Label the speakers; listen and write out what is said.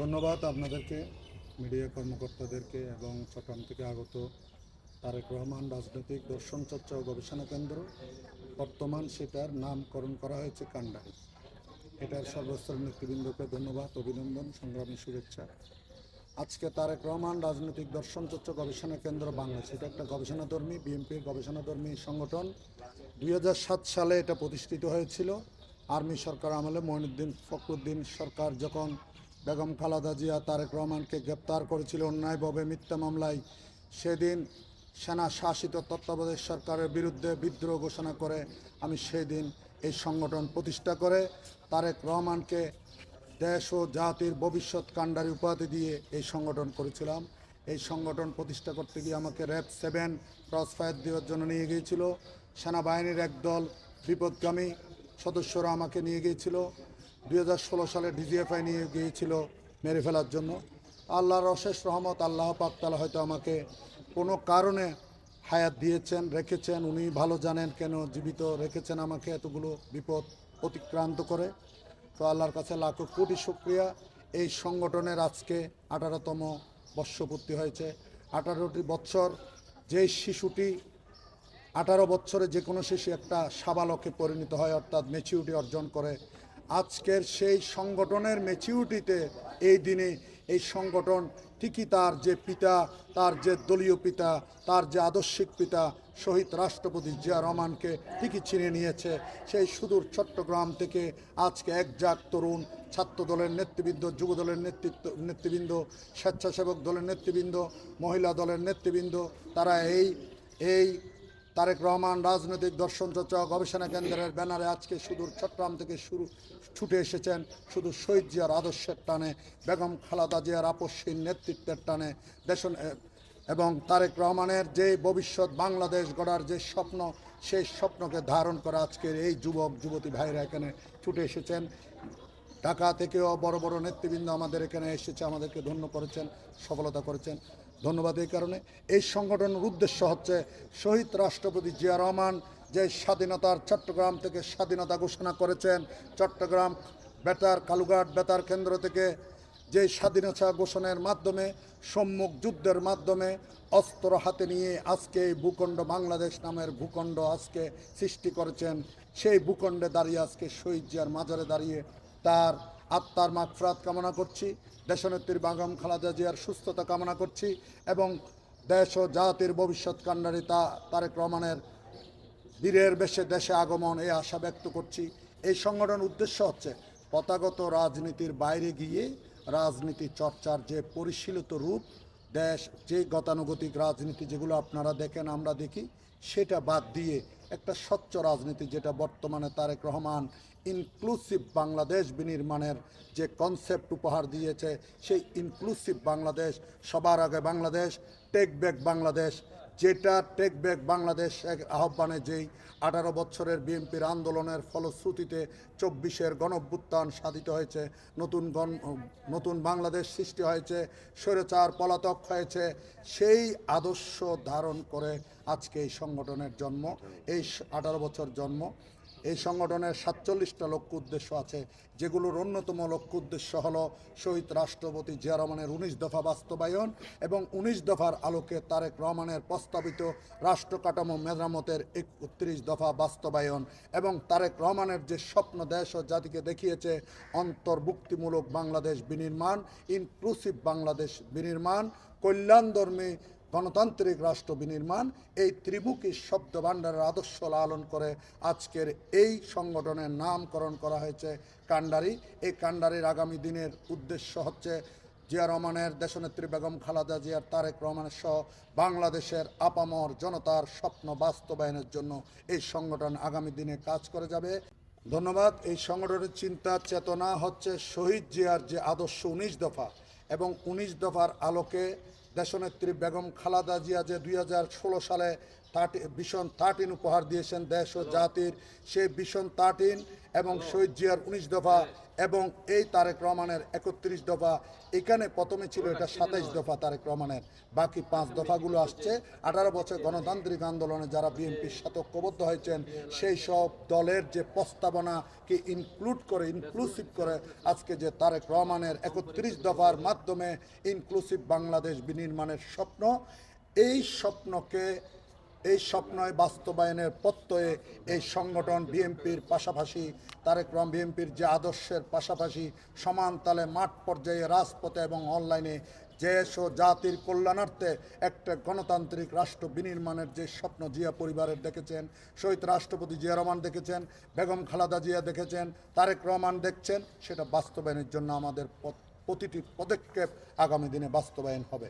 Speaker 1: ধন্যবাদ আপনাদেরকে, মিডিয়া কর্মকর্তাদেরকে এবং চট্টগ্রাম থেকে আগত তারেক রহমান, রাজনৈতিক দর্শন, চর্চা ও গবেষণা কেন্দ্র। বর্তমান সেটার নামকরণ করা হয়েছে কান্ডারি এটার সর্বস্তরের নেতৃবৃন্দকে ধন্যবাদ, অভিনন্দন, সংগ্রামী শুভেচ্ছা। আজকে তারেক রহমান, রাজনৈতিক দর্শন, চর্চা গবেষণা কেন্দ্র বাংলাদেশ এটা একটা গবেষণাধর্মী, বিএনপির গবেষণাধর্মী সংগঠন। দুই হাজার সাত সালে এটা প্রতিষ্ঠিত হয়েছিল। আর্মি সরকার আমলে মঈনুদ্দিন ফখরুদ্দিন সরকার যখন বেগম খালাদা জিয়া, তারেক রহমানকে গ্রেপ্তার করেছিল অন্যায়ভাবে মিথ্যা মামলায়। সেদিন সেনা শাসিত তত্ত্বাবধায়ক সরকারের বিরুদ্ধে বিদ্রোহ ঘোষণা করে। আমি সেদিন এই সংগঠন প্রতিষ্ঠা করে তারেক রহমানকে দেশ ও জাতির ভবিষ্যৎ কাণ্ডারি উপাধি দিয়ে এই সংগঠন করেছিলাম। এই সংগঠন প্রতিষ্ঠা করতে গিয়ে আমাকে র্যাব সেভেন ক্রস ফায়ার দেওয়ার জন্য নিয়ে গিয়েছিল। সেনাবাহিনীর একদল বিপদগামী সদস্যরা আমাকে নিয়ে গিয়েছিল। দুই হাজার ষোলো সালে ডিজিএফআই নিয়ে গিয়েছিল মেরে ফেলার জন্য। আল্লাহর অশেষ রহমত, আল্লাহ পাকতালা হয়তো আমাকে কোনো কারণে হায়াত দিয়েছেন, রেখেছেন। উনি ভালো জানেন কেন জীবিত রেখেছেন আমাকে এতগুলো বিপদ অতিক্রান্ত করে। তো আল্লাহর কাছে লাখো কোটি শুক্রিয়া। এই সংগঠনের আজকে আঠারোতম বর্ষপূর্তি হয়েছে। আঠারোটি বছর যেই শিশুটি আঠারো বছরে যে কোনো শিশু একটা সাবালকে পরিণত হয়, অর্থাৎ ম্যাচিউরিটি অর্জন করে আজকের সেই সংগঠনের ম্যাচিউরিটিতে এই দিনে এই সংগঠন ঠিকই তার যে পিতা, তার যে দলীয় পিতা, তার যে আদর্শিক পিতা শহীদ রাষ্ট্রপতি জিয়া রহমানকে ঠিকই চিনে নিয়েছে। সেই সুদূর চট্টগ্রাম থেকে আজকে একজাক তরুণ ছাত্র দলের নেতৃবৃন্দ যুব দলের নেতৃত্ব, নেতৃবৃন্দ, স্বেচ্ছাসেবক দলের নেতৃবৃন্দ, মহিলা দলের নেতৃবৃন্দ, তারা এই এই তারেক রহমান রাজনৈতিক দর্শন চর্চা গবেষণা কেন্দ্রের ব্যানারে আজকে সুদূর চট্টগ্রাম থেকে শুরু, ছুটে এসেছেন শুধু শহীদ জিয়ার আদর্শের টানে, বেগম খালাদা জিয়ার আপসীন নেতৃত্বের টানে দেশ এবং তারেক রহমানের যে ভবিষ্যৎ বাংলাদেশ গড়ার যে স্বপ্ন, সেই স্বপ্নকে ধারণ করে আজকের এই যুবক, যুবতী ভাইরা এখানে ছুটে এসেছেন। ঢাকা থেকেও বড় বড় নেতৃবৃন্দ আমাদের এখানে এসেছে, আমাদেরকে ধন্য করেছেন, সফলতা করেছেন। ধন্যবাদ এই কারণে। এই সংগঠনের উদ্দেশ্য হচ্ছে শহীদ রাষ্ট্রপতি জিয়া রহমান যে স্বাধীনতার চট্টগ্রাম থেকে স্বাধীনতা ঘোষণা করেছেন। চট্টগ্রাম বেতার, কালুঘাট বেতার কেন্দ্র থেকে যে স্বাধীনতা ঘোষণার মাধ্যমে, সম্মুখ যুদ্ধের মাধ্যমে অস্ত্র হাতে নিয়ে আজকে এই ভূখণ্ড বাংলাদেশ নামের ভূখণ্ড আজকে সৃষ্টি করেছেন। সেই ভূখণ্ডে দাঁড়িয়ে আজকে শহীদ জিয়ার মাজারে দাঁড়িয়ে তার আত্মার মাগফরাত কামনা করছি দেশনেত্রী বাগম খালাদা জিয়ার সুস্থতা কামনা করছি এবং দেশ ও জাতির ভবিষ্যৎ কান্ডারি তা তারেক রহমানের বীরের বেশে দেশে আগমন এই আশা ব্যক্ত করছি। এই সংগঠন উদ্দেশ্য হচ্ছে পতাগত রাজনীতির বাইরে গিয়ে রাজনীতি চর্চার যে পরিশীলিত রূপ, দেশ যে গতানুগতিক রাজনীতি যেগুলো আপনারা দেখেন, আমরা দেখি, সেটা বাদ দিয়ে একটা স্বচ্ছ রাজনীতি যেটা বর্তমানে তারেক রহমান ইনক্লুসিভ বাংলাদেশ বিনির্মাণের যে কনসেপ্ট উপহার দিয়েছে, সেই ইনক্লুসিভ বাংলাদেশ, সবার আগে বাংলাদেশ টেক ব্যাক বাংলাদেশ যেটা টেক ব্যাক বাংলাদেশ এক আহ্বানে যেই আঠারো বছরের বিএনপির আন্দোলনের ফলশ্রুতিতে চব্বিশের গণভ্যুত্থান সাধিত হয়েছে, নতুন গণ, নতুন বাংলাদেশ সৃষ্টি হয়েছে, স্বৈরাচার পলাতক হয়েছে, সেই আদর্শ ধারণ করে আজকে এই সংগঠনের জন্ম, এই আঠারো বছর জন্ম। এই সংগঠনের সাতচল্লিশটা লক্ষ্য উদ্দেশ্য আছে, যেগুলোর অন্যতম লক্ষ্য উদ্দেশ্য হলো শহীদ রাষ্ট্রপতি জিয়া রহমানের উনিশ দফা বাস্তবায়ন এবং উনিশ দফার আলোকে তারেক রহমানের প্রস্তাবিত রাষ্ট্র কাঠামো মেরামতের একত্রিশ দফা বাস্তবায়ন এবং তারেক রহমানের যে স্বপ্ন দেশ ও জাতিকে দেখিয়েছে, অন্তর্ভুক্তিমূলক বাংলাদেশ বিনির্মাণ ইনক্লুসিভ বাংলাদেশ বিনির্মাণ, কল্যাণধর্মী গণতান্ত্রিক রাষ্ট্র বিনির্মাণ, এই ত্রিমুখী শব্দ ভাণ্ডারের আদর্শ লালন করে আজকের এই সংগঠনের নামকরণ করা হয়েছে কান্ডারি এই কান্ডারির আগামী দিনের উদ্দেশ্য হচ্ছে জিয়া রহমানের দেশনেত্রী বেগম খালাদা জিয়ার তারেক রহমানের সহ বাংলাদেশের আপামর জনতার স্বপ্ন বাস্তবায়নের জন্য এই সংগঠন আগামী দিনে কাজ করে যাবে। ধন্যবাদ। এই সংগঠনের চিন্তা, চেতনা হচ্ছে শহীদ জিয়ার যে আদর্শ উনিশ দফা এবং উনিশ দফার আলোকে দেশনেত্রী বেগম খালাদা জিয়া যে দুই হাজার ষোলো সালে থার্টি ভীষণ থার্টিন উপহার দিয়েছেন দেশ ও জাতির, সেই ভীষণ থার্টিন এবং শহীদ জিয়ার উনিশ দফা এবং এই তারেক রহমানের একত্রিশ দফা। এখানে প্রথমে ছিল এটা সাতাইশ দফা তারেক রহমানের। বাকি পাঁচ দফাগুলো আসছে। আঠারো বছর গণতান্ত্রিক আন্দোলনে যারা বিএনপির সাথে ঐক্যবদ্ধ হয়েছেন, সেই সব দলের যে প্রস্তাবনাকে ইনক্লুড করে ইনক্লুসিভ করে, আজকে যে তারেক রহমানের একত্রিশ দফার মাধ্যমে ইনক্লুসিভ বাংলাদেশ বিনির্মাণের স্বপ্ন, এই স্বপ্নকে, এই স্বপ্নয় বাস্তবায়নের প্রত্যয়ে এই সংগঠন বিএনপির পাশাপাশি, তারেক রহমান বিএনপির যে আদর্শের পাশাপাশি সমান তালে মাঠ পর্যায়ে রাজপথে এবং অনলাইনে দেশ ও জাতির কল্যাণার্থে একটা গণতান্ত্রিক রাষ্ট্র বিনির্মাণের যে স্বপ্ন জিয়া পরিবারের দেখেছেন, শহীদ রাষ্ট্রপতি জিয়া রহমান দেখেছেন, বেগম খালাদা জিয়া দেখেছেন, তারেক রহমান দেখছেন, সেটা বাস্তবায়নের জন্য আমাদের প্রতিটি পদক্ষেপ আগামী দিনে বাস্তবায়ন হবে।